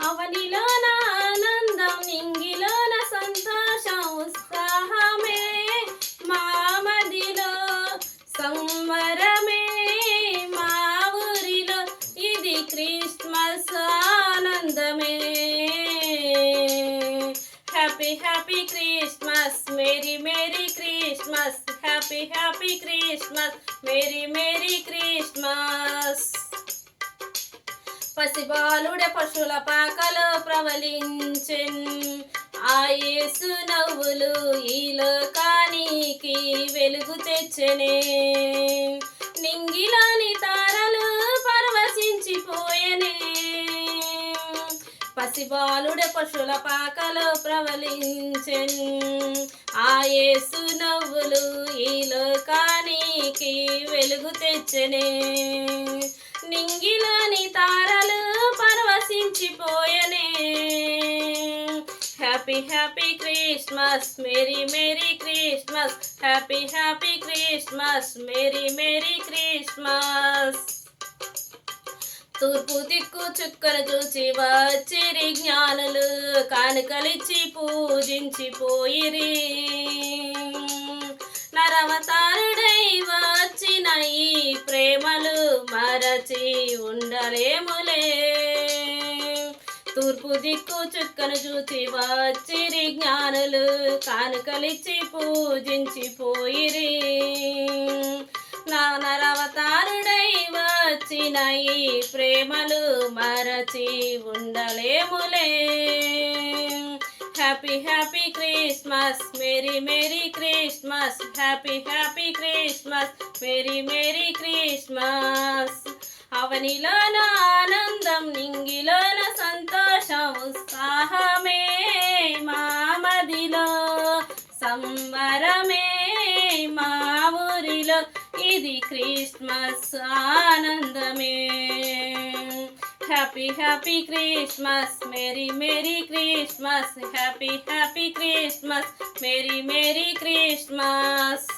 అవనిలోన ఆనందం నింగిలోన సంతోషం ఉత్సాహమే మామదిలో సంవరమే మా ఊరిలో. ఇది క్రిస్మస్ ఆనందమే. Happy happy Christmas merry merry Christmas. Happy happy Christmas merry merry Christmas. పసిబాలుడ పశువుల పాకలో ప్రవలించెన్ ఆయేసు నవ్వులు ఈ లోకానికి వెలుగు తెచ్చనే. నింగిలోని తారలు పరవశించిపోయనే పసిబాలుడ పశువుల పాకలో ప్రవలించెన్ ఆయేసు నవ్వులు ఈ లోకానికి వెలుగు తెచ్చనే. నింగిలోని తారలు పరవశించిపోయనే. Happy happy Christmas merry merry Christmas. Happy happy Christmas merry merry Christmas. తూర్పు దిక్కు చుక్కలు చూచి వచ్చిరి జ్ఞానులు. కానుకలిచ్చి పూజించిపోయిరి. పోయిరి నరవతారుడై ఈ ప్రేమలు మరచి ఉండలేములే. తూర్పు దిక్కు చుక్కను చూసి వచ్చిరి జ్ఞానులు కానుకలిచ్చి పూజించి పోయిరి నానరవతారుడై వచ్చిన ఈ ప్రేమలు మరచి ఉండలేములే. Happy happy Christmas merry merry Christmas happy happy Christmas merry merry Christmas అవనిలోన ఆనందం నింగిలోన సంతోషం ఉత్సాహమే మామదిలో. సంబరమే మా ఊరిలో. ఇది క్రిస్మస్ ఆనందమే. Happy happy Christmas merry merry Christmas happy happy Christmas merry merry Christmas